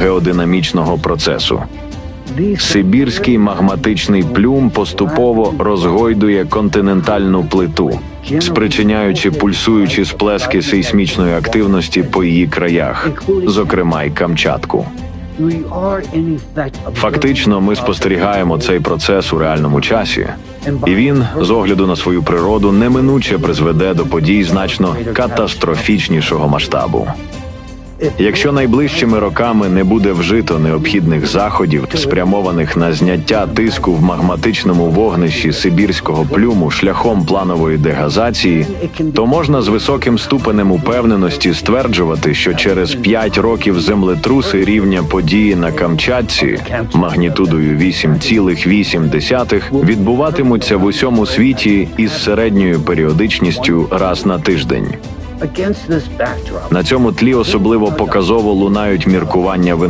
геодинамічного процесу. Сибірський магматичний плюм поступово розгойдує континентальну плиту, спричиняючи пульсуючі сплески сейсмічної активності по її краях, зокрема й Камчатку. Фактично, ми спостерігаємо цей процес у реальному часі, і він, з огляду на свою природу, неминуче призведе до подій значно катастрофічнішого масштабу. Якщо найближчими роками не буде вжито необхідних заходів, спрямованих на зняття тиску в магматичному вогнищі сибірського плюму шляхом планової дегазації, то можна з високим ступенем упевненості стверджувати, що через 5 років землетруси рівня події на Камчатці магнітудою 8,8 відбуватимуться в усьому світі із середньою періодичністю раз на тиждень. На цьому тлі особливо показово лунають міркування вина.